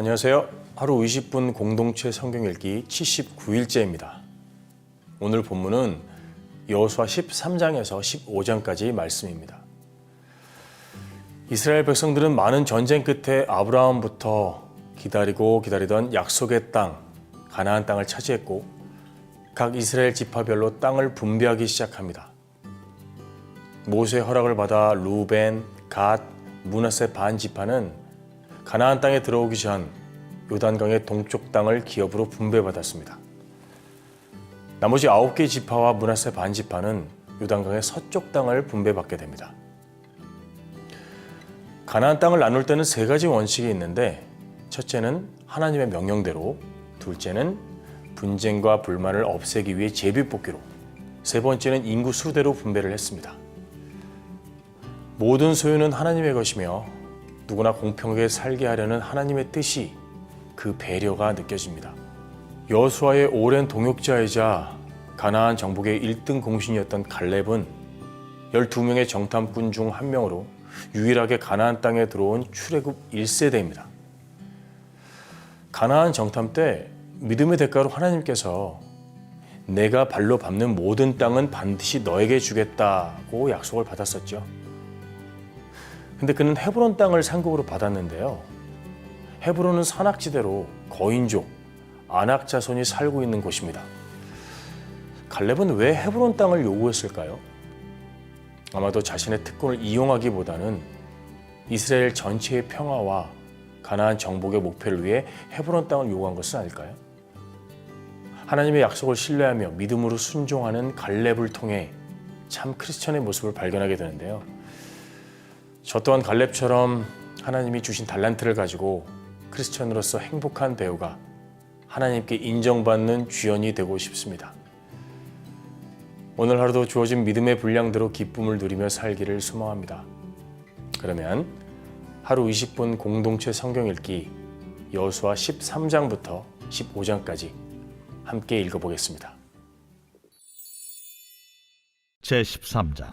안녕하세요. 하루 20분 공동체 성경 읽기 79일째입니다. 오늘 본문은 여호수아 13장에서 15장까지 말씀입니다. 이스라엘 백성들은 많은 전쟁 끝에 아브라함부터 기다리고 기다리던 약속의 땅 가나안 땅을 차지했고 각 이스라엘 지파별로 땅을 분배하기 시작합니다. 모세의 허락을 받아 루벤, 갓, 문하세 반 지파는 가나안 땅에 들어오기 전 요단강의 동쪽 땅을 기업으로 분배받았습니다. 나머지 아홉 개 지파와 문하세 반 지파는 요단강의 서쪽 땅을 분배받게 됩니다. 가나안 땅을 나눌 때는 세 가지 원칙이 있는데 첫째는 하나님의 명령대로, 둘째는 분쟁과 불만을 없애기 위해 제비뽑기로, 세 번째는 인구 수대로 분배를 했습니다. 모든 소유는 하나님의 것이며 누구나 공평하게 살게 하려는 하나님의 뜻이 그 배려가 느껴집니다. 여수아의 오랜 동역자이자 가나안 정복의 1등 공신이었던 갈렙은 12명의 정탐꾼 중 한 명으로 유일하게 가나안 땅에 들어온 출애굽 1세대입니다. 가나안 정탐 때 믿음의 대가로 하나님께서 내가 발로 밟는 모든 땅은 반드시 너에게 주겠다고 약속을 받았었죠. 근데 그는 헤브론 땅을 상급으로 받았는데요. 헤브론은 산악지대로 거인족, 아낙 자손이 살고 있는 곳입니다. 갈렙은 왜 헤브론 땅을 요구했을까요? 아마도 자신의 특권을 이용하기보다는 이스라엘 전체의 평화와 가나안 정복의 목표를 위해 헤브론 땅을 요구한 것은 아닐까요? 하나님의 약속을 신뢰하며 믿음으로 순종하는 갈렙을 통해 참 크리스천의 모습을 발견하게 되는데요. 저 또한 갈렙처럼 하나님이 주신 달란트를 가지고 크리스천으로서 행복한 배우가 하나님께 인정받는 주연이 되고 싶습니다. 오늘 하루도 주어진 믿음의 분량대로 기쁨을 누리며 살기를 소망합니다. 그러면 하루 20분 공동체 성경 읽기 여수와 13장부터 15장까지 함께 읽어보겠습니다. 제 13장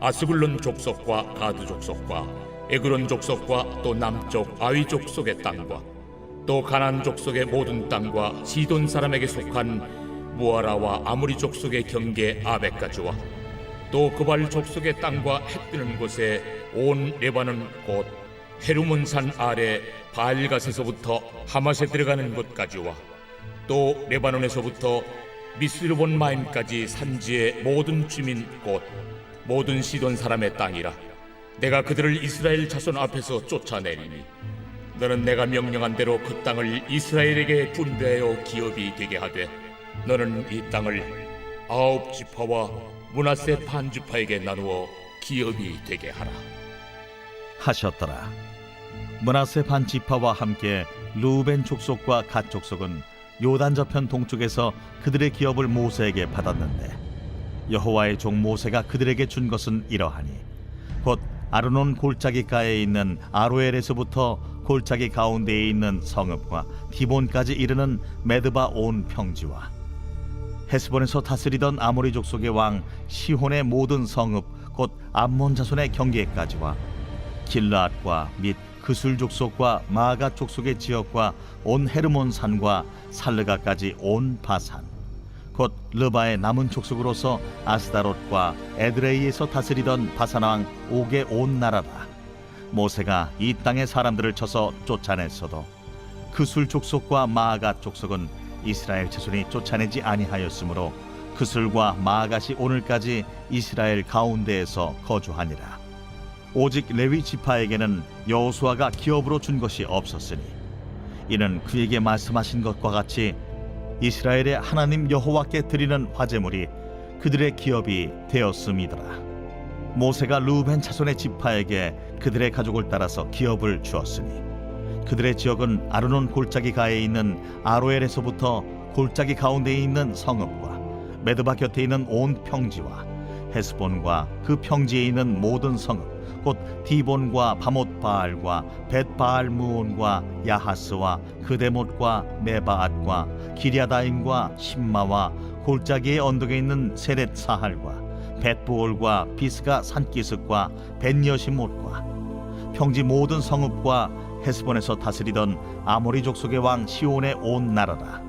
아스불론 족속과 가드 족속과 에그론 족속과 또 남쪽 아위 족속의 땅과 또 가난 족속의 모든 땅과 시돈 사람에게 속한 무아라와 아무리 족속의 경계 아베까지와 또 그발 족속의 땅과 해 뜨는 곳에 온 레바논 곧 헤르몬산 아래 바알갓에서부터 하맛에 들어가는 곳까지와 또 레바논에서부터 미스르본 마임까지 산지의 모든 주민 곧 모든 시돈 사람의 땅이라. 내가 그들을 이스라엘 자손 앞에서 쫓아내리니 너는 내가 명령한 대로 그 땅을 이스라엘에게 분배하여 기업이 되게 하되 너는 이 땅을 아홉 지파와 문하세 반 지파에게 나누어 기업이 되게 하라. 하셨더라. 문하세 반 지파와 함께 루벤 족속과 갓 족속은 요단 저편 동쪽에서 그들의 기업을 모세에게 받았는데 여호와의 종 모세가 그들에게 준 것은 이러하니 곧 아르논 골짜기가에 있는 아로엘에서부터 골짜기 가운데에 있는 성읍과 디본까지 이르는 메드바 온 평지와 헤스본에서 다스리던 아모리 족속의 왕 시혼의 모든 성읍 곧 암몬 자손의 경계까지와 길라앗과 및 그술 족속과 마가 족속의 지역과 온 헤르몬 산과 살르가까지 온 바산 곧 르바의 남은 족속으로서 아스다롯과 에드레이에서 다스리던 바산 왕 옥의 온 나라라 모세가 이 땅의 사람들을 쳐서 쫓아냈어도 그술 족속과 마가 족속은 이스라엘 자손이 쫓아내지 아니하였으므로 그술과 마gat이 오늘까지 이스라엘 가운데에서 거주하니라. 오직 레위 지파에게는 여호수아가 기업으로 준 것이 없었으니 이는 그에게 말씀하신 것과 같이 이스라엘의 하나님 여호와께 드리는 화제물이 그들의 기업이 되었음이더라. 모세가 루벤 자손의 지파에게 그들의 가족을 따라서 기업을 주었으니 그들의 지역은 아르논 골짜기 가에 있는 아로엘에서부터 골짜기 가운데에 있는 성읍과 메드바 곁에 있는 온 평지와 헤스본과 그 평지에 있는 모든 성읍 곧 디본과 바못 바알과 벳 바알 무온과 야하스와 그데못과 메바앗과 기리아다임과 신마와 골짜기의 언덕에 있는 세렛 사할과 벳부올과 비스가 산기슭과 벤여시못과 평지 모든 성읍과 헤스본에서 다스리던 아모리 족속의 왕 시온의 온 나라라.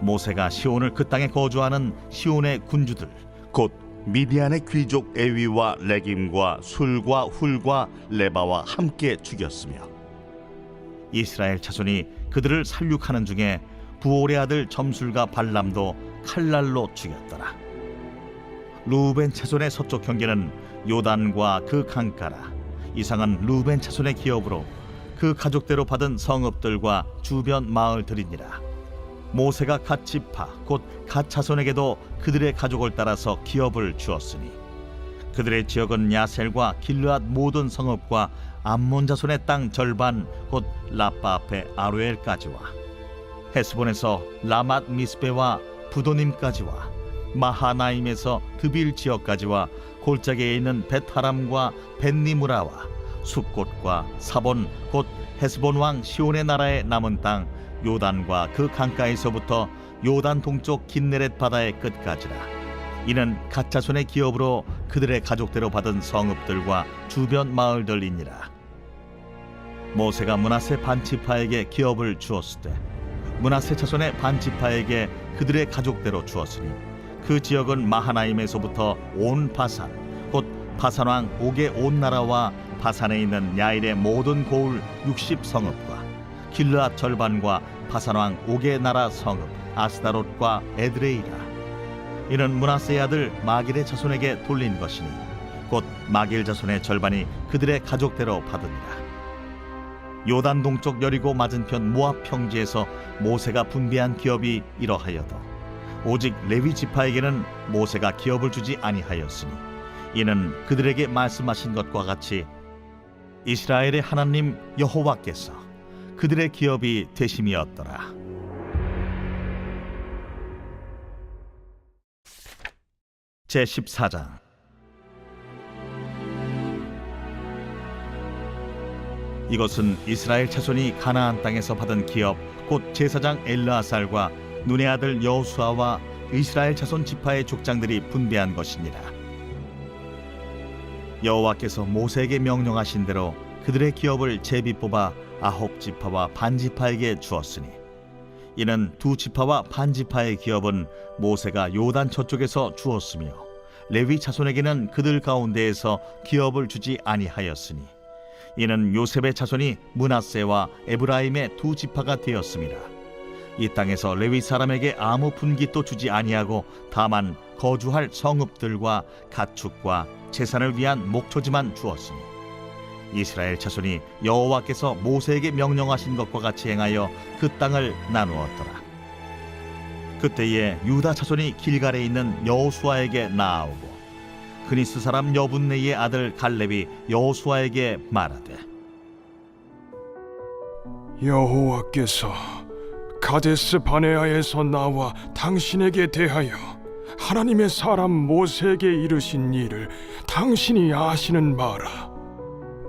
모세가 시온을 그 땅에 거주하는 시온의 군주들 곧 미디안의 귀족 에위와 레김과 술과 훌과 레바와 함께 죽였으며 이스라엘 자손이 그들을 살육하는 중에 부올의 아들 점술과 발람도 칼날로 죽였더라. 루벤 자손의 서쪽 경계는 요단과 그 강가라. 이상은 루벤 자손의 기업으로 그 가족대로 받은 성읍들과 주변 마을들이니라 모세가 갓 지파 곧갓 자손에게도 그들의 가족을 따라서 기업을 주었으니 그들의 지역은 야셀과 길르앗 모든 성읍과 암몬 자손의 땅 절반 곧 라빠 앞에 아루엘까지와. 헤스본에서 라맛 미스베와 부도님까지와. 마하나임에서 드빌 지역까지와. 골짜기에 있는 베타람과 벤니무라와 숲곳과 사본 곧 헤스본 왕 시온의 나라의 남은 땅 요단과 그 강가에서부터 요단 동쪽 긴네렛 바다의 끝까지라. 이는 가짜 손의 기업으로 그들의 가족대로 받은 성읍들과 주변 마을들이니라. 모세가 문하세 반지파에게 기업을 주었을 때 문하세 자손의 반지파에게 그들의 가족대로 주었으니 그 지역은 마하나임에서부터 온 바산 곧 바산 왕 옥의 온 나라와 바산에 있는 야일의 모든 고을 60 성읍과 길르앗 절반과 바산 왕 옥의 나라 성읍 아스다롯과 에드레이라. 이는 문하세의 아들 마길의 자손에게 돌린 것이니 곧 마길 자손의 절반이 그들의 가족대로 받으니라. 요단 동쪽 여리고 맞은편 모압 평지에서 모세가 분배한 기업이 이러하여도 오직 레위 지파에게는 모세가 기업을 주지 아니하였으니 이는 그들에게 말씀하신 것과 같이 이스라엘의 하나님 여호와께서 그들의 기업이 되심이었더라. 제 14장 이것은 이스라엘 자손이 가나안 땅에서 받은 기업 곧 제사장 엘르아살과 눈의 아들 여호수아와 이스라엘 자손 지파의 족장들이 분배한 것이니라. 여호와께서 모세에게 명령하신 대로 그들의 기업을 제비 뽑아 아홉 지파와 반 지파에게 주었으니 이는 두 지파와 반 지파의 기업은 모세가 요단 저쪽에서 주었으며 레위 자손에게는 그들 가운데에서 기업을 주지 아니하였으니 이는 요셉의 자손이 문하세와 에브라임의 두 지파가 되었습니다. 이 땅에서 레위 사람에게 아무 분깃도 주지 아니하고 다만 거주할 성읍들과 가축과 재산을 위한 목초지만 주었으니 이스라엘 자손이 여호와께서 모세에게 명령하신 것과 같이 행하여 그 땅을 나누었더라. 그때에 유다 자손이 길갈에 있는 여호수아에게 나아오고 그니스 사람 여분네의 아들 갈렙이 여호수아에게 말하되 여호와께서 가데스 바네아에서 나와 당신에게 대하여 하나님의 사람 모세에게 이르신 일을 당신이 아시는 바라.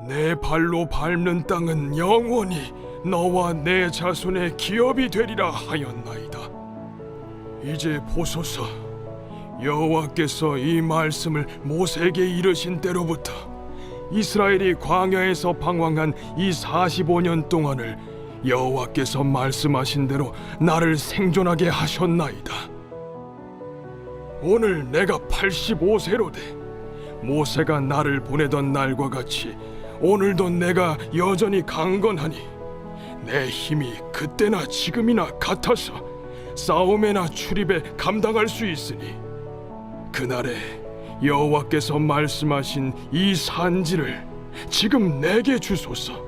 내 발로 밟는 땅은 영원히 너와 내 자손의 기업이 되리라 하였나이다. 이제 보소서 여호와께서 이 말씀을 모세에게 이르신 때로부터 이스라엘이 광야에서 방황한 이 45년 동안을 여호와께서 말씀하신 대로 나를 생존하게 하셨나이다. 오늘 내가 85세로 돼 모세가 나를 보내던 날과 같이 오늘도 내가 여전히 강건하니 내 힘이 그때나 지금이나 같아서 싸움에나 출입에 감당할 수 있으니 그날에 여호와께서 말씀하신 이 산지를 지금 내게 주소서.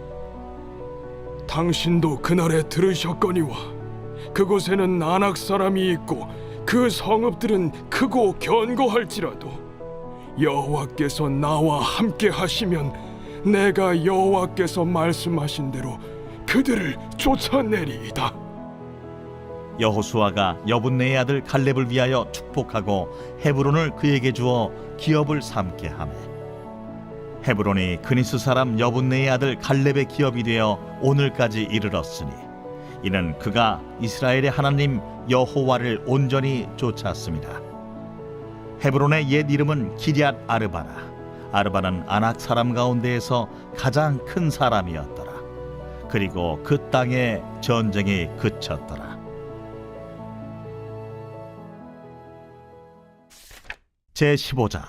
당신도 그날에 들으셨거니와 그곳에는 안악 사람이 있고 그 성읍들은 크고 견고할지라도 여호와께서 나와 함께 하시면 내가 여호와께서 말씀하신 대로 그들을 쫓아내리이다. 여호수아가 여분네의 아들 갈렙을 위하여 축복하고 헤브론을 그에게 주어 기업을 삼게 하매 헤브론이 그니스 사람 여분네의 아들 갈렙의 기업이 되어 오늘까지 이르렀으니 이는 그가 이스라엘의 하나님 여호와를 온전히 쫓았습니다. 헤브론의 옛 이름은 기리앗 아르바라. 아르바는 아낙 사람 가운데에서 가장 큰 사람이었더라. 그리고 그 땅에 전쟁이 그쳤더라. 제 15장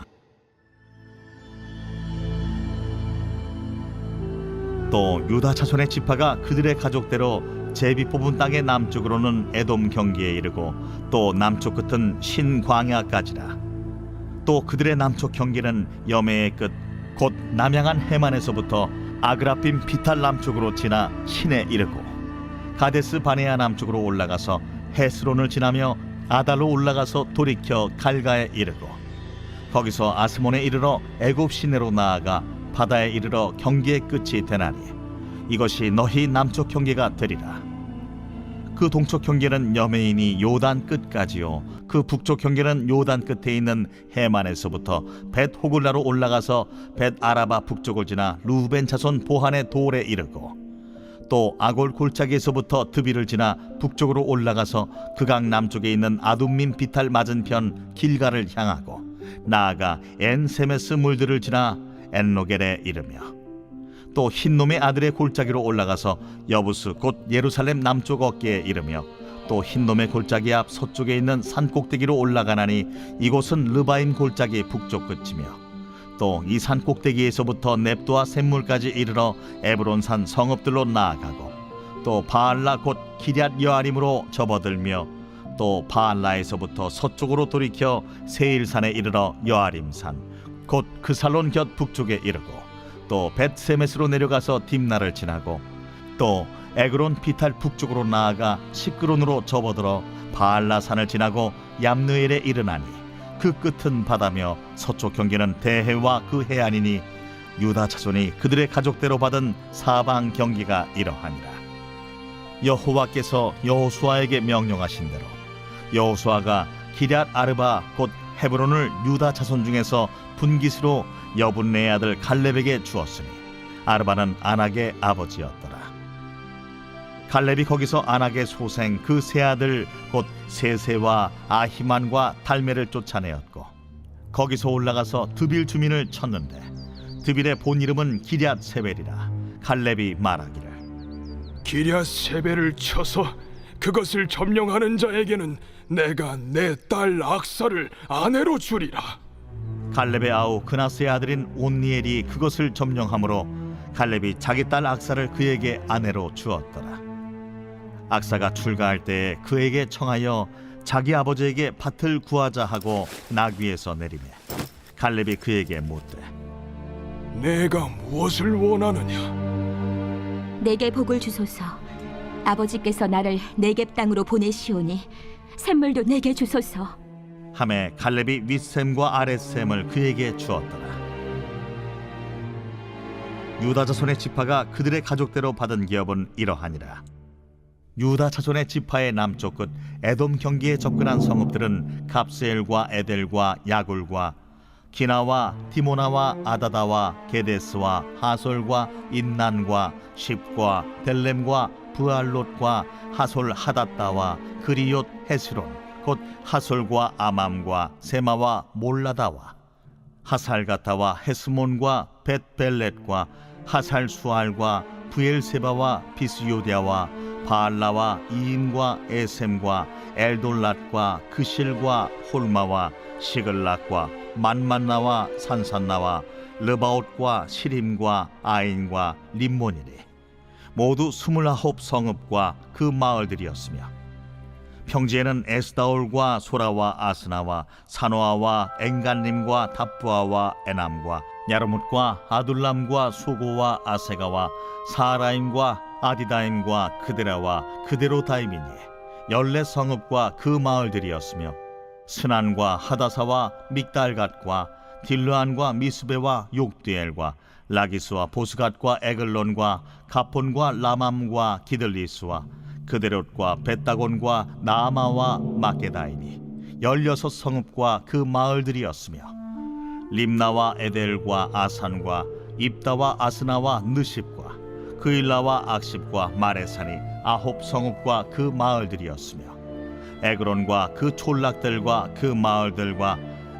또 유다 자손의 지파가 그들의 가족대로 제비 뽑은 땅의 남쪽으로는 에돔 경기에 이르고 또 남쪽 끝은 신광야까지라 또 그들의 남쪽 경계는 여매의 끝 곧 남양한 해만에서부터 아그라빔 비탈 남쪽으로 지나 신에 이르고 가데스 바네아 남쪽으로 올라가서 헤스론을 지나며 아달로 올라가서 돌이켜 갈가에 이르고 거기서 아스몬에 이르러 애굽 시내로 나아가 바다에 이르러 경계의 끝이 되나니 이것이 너희 남쪽 경계가 되리라 그 동쪽 경계는 여메인이 요단 끝까지요. 그 북쪽 경계는 요단 끝에 있는 해만에서부터 벳 호글라로 올라가서 벳 아라바 북쪽을 지나 루벤 자손 보한의 돌에 이르고 또 아골 골짜기에서부터 드비를 지나 북쪽으로 올라가서 그강 남쪽에 있는 아둠민 비탈 맞은편 길가를 향하고 나아가 엔세메스 물들을 지나 엔로겔에 이르며 또 흰놈의 아들의 골짜기로 올라가서 여부스 곧 예루살렘 남쪽 어깨에 이르며 또 흰놈의 골짜기 앞 서쪽에 있는 산 꼭대기로 올라가나니 이곳은 르바임 골짜기 북쪽 끝이며 또 이 산 꼭대기에서부터 넵도와 샘물까지 이르러 에브론산 성읍들로 나아가고 또 바알라 곧 기럇 여아림으로 접어들며 또 바알라에서부터 서쪽으로 돌이켜 세일산에 이르러 여아림산 곧 그 살론 곁 북쪽에 이르고 또 벳세메스로 내려가서 딥나를 지나고 또 에그론 피탈 북쪽으로 나아가 시크론으로 접어들어 바알라 산을 지나고 얌느엘에 이르나니 그 끝은 바다며 서쪽 경계는 대해와 그 해안이니 유다 자손이 그들의 가족대로 받은 사방 경계가 이러하니라. 여호와께서 여호수아에게 명령하신 대로 여호수아가 기럇 아르바 곧 헤브론을 유다 자손 중에서 분깃으로 여분네 아들 갈렙에게 주었으니 아르바는 아낙의 아버지였더라. 갈렙이 거기서 아낙의 소생 그 세 아들 곧 세세와 아히만과 달메를 쫓아내었고 거기서 올라가서 드빌 주민을 쳤는데 드빌의 본 이름은 기럇 세벨이라 갈렙이 말하기를 기랴 세배를 쳐서 그것을 점령하는 자에게는 내가 내 딸 악사를 아내로 주리라. 갈렙의 아우 그나스의 아들인 온니엘이 그것을 점령함으로 갈렙이 자기 딸 악사를 그에게 아내로 주었더라. 악사가 출가할 때에 그에게 청하여 자기 아버지에게 밭을 구하자 하고 나귀에서 내리매 갈렙이 그에게 묻되 내가 무엇을 원하느냐? 내게 복을 주소서. 아버지께서 나를 내겝 땅으로 보내시오니 샘물도 내게 주소서. 함에 갈렙이 윗샘과 아랫샘을 그에게 주었더라. 유다 자손의 지파가 그들의 가족대로 받은 기업은 이러하니라. 유다 자손의 지파의 남쪽 끝 에돔 경기에 접근한 성읍들은 갑스엘과 에델과 야굴과 기나와 디모나와 아다다와 게데스와 하솔과 인난과 십과 델렘과 부알롯과 하솔 하닷다와 그리옷 헤스론 곧 하솔과 아맘과 세마와 몰라다와 하살가타와 헤스몬과 벳벨렛과 하살수알과 부엘세바와 비스요디아와 바알라와 이임과 에셈과 엘돌랏과 그실과 홀마와 시글락과 만만나와 산산나와 르바옷과 시림과 아인과 림몬이니 모두 스물아홉 성읍과 그 마을들이었으며 평지에는 에스다올과 소라와 아스나와 사노아와 엥간림과 답부아와 에남과 야르뭇과 아둘람과 수고와 아세가와 사라임과 아디다임과 그데라와 그데로다임이니 열네 성읍과 그 마을들이었으며 스난과 하다사와 믹달갓과 딜르안과 미스베와 욕디엘과 라기스와 보스갓과 에글론과 가폰과 라맘과 기들리스와 그데롯과 베다곤과 나아마와 마게다이니 열여섯 성읍과 그 마을들이었으며 림나와 에델과 아산과 입다와 아스나와 느십과 그일라와 악십과 마레산이 아홉 성읍과 그 마을들이었으며 에그론과 그 촌락들과 그 마을들과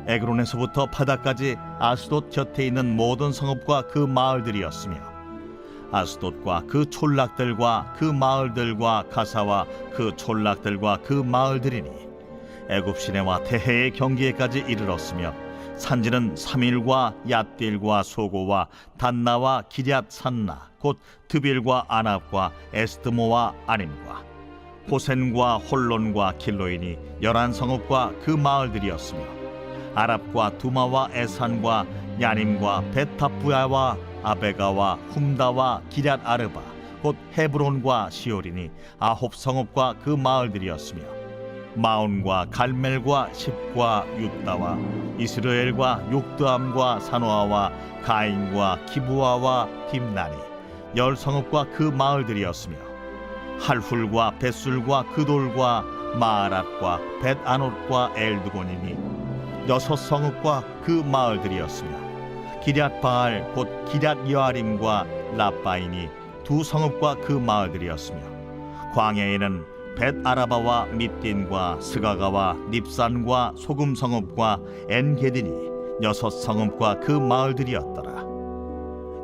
에그론에서부터 바다까지 아스돗 곁에 있는 모든 성읍과 그 마을들이었으며 아스돗과 그 촌락들과 그 마을들과 가사와 그 촌락들과 그 마을들이니 애굽 시내와 대해의 경계에까지 이르렀으며 산지는 삼일과 얏딜과 소고와 단나와 기럇 산나 곧 드빌과 아납과 에스드모와 아님과 호센과 홀론과 길로인이 열한 성읍과 그 마을들이었으며 아랍과 두마와 에산과 야님과 베타부야와 아베가와 훔다와 기럇 아르바 곧 헤브론과 시오리니 아홉 성읍과 그 마을들이었으며 마온과 갈멜과 십과 육다와 이스라엘과 욕드암과 사노아와 가인과 기부아와 딥나니 열 성읍과 그 마을들이었으며 할훌과 벳술과 그돌과 마아랏과 벳아롯과 엘드곤이니 여섯 성읍과 그 마을들이었으며 기럇 바알 곧 기럇 여아림과 라바인이 두 성읍과 그 마을들이었으며 광야에는 벳 아라바와 밑딘과 스가가와 닙산과 소금 성읍과 엔게딘이 여섯 성읍과 그 마을들이었더라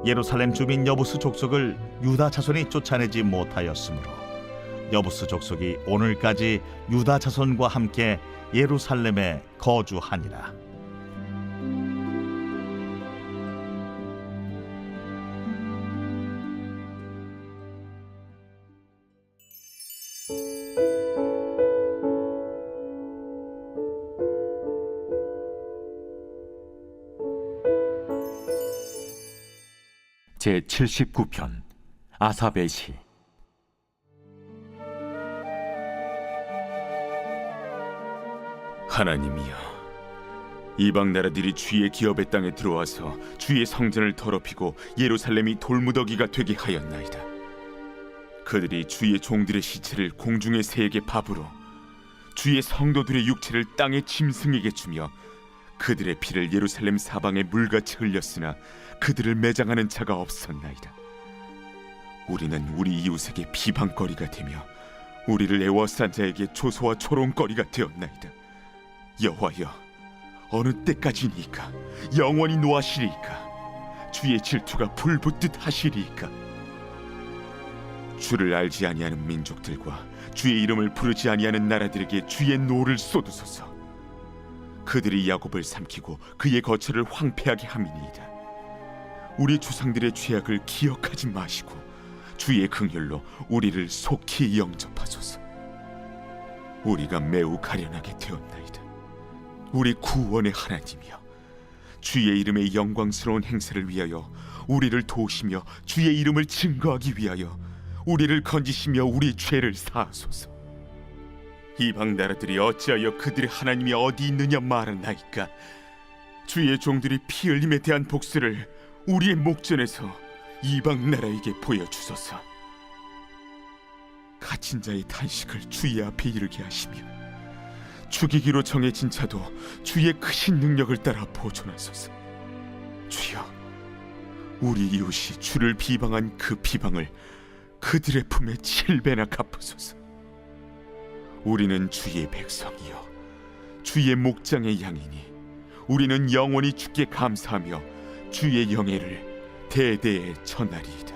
예루살렘 주민 여부스 족속을 유다 자손이 쫓아내지 못하였으므로 여부스 족속이 오늘까지 유다 자손과 함께 예루살렘에 거주하니라. 제 79편 아사베 시. 하나님이여 이방 나라들이 주의 기업의 땅에 들어와서 주의 성전을 더럽히고 예루살렘이 돌무더기가 되게 하였나이다. 그들이 주의 종들의 시체를 공중의 새에게 밥으로 주의 성도들의 육체를 땅의 짐승에게 주며 그들의 피를 예루살렘 사방에 물같이 흘렸으나 그들을 매장하는 자가 없었나이다. 우리는 우리 이웃에게 비방거리가 되며 우리를 애워싼 자에게 조소와 조롱거리가 되었나이다. 여호와여 어느 때까지니까? 영원히 노하시리이까? 주의 질투가 불붙듯 하시리이까? 주를 알지 아니하는 민족들과 주의 이름을 부르지 아니하는 나라들에게 주의 노를 쏟으소서 그들이 야곱을 삼키고 그의 거처를 황폐하게 함이니이다. 우리 조상들의 죄악을 기억하지 마시고 주의 긍휼로 우리를 속히 영접하소서. 우리가 매우 가련하게 되었나이다. 우리 구원의 하나님이여 주의 이름의 영광스러운 행세를 위하여 우리를 도우시며 주의 이름을 증거하기 위하여 우리를 건지시며 우리 죄를 사하소서 이방 나라들이 어찌하여 그들의 하나님이 어디 있느냐 말하나이까 주의 종들이 피 흘림에 대한 복수를 우리의 목전에서 이방 나라에게 보여주소서 갇힌 자의 탄식을 주의 앞에 이르게 하시며 죽이기로 정해진 자도 주의 크신 능력을 따라 보존하소서. 주여, 우리 이웃이 주를 비방한 그 비방을 그들의 품에 칠배나 갚으소서. 우리는 주의 백성이요, 주의 목장의 양이니 우리는 영원히 주께 감사하며 주의 영예를 대대에 전하리이다.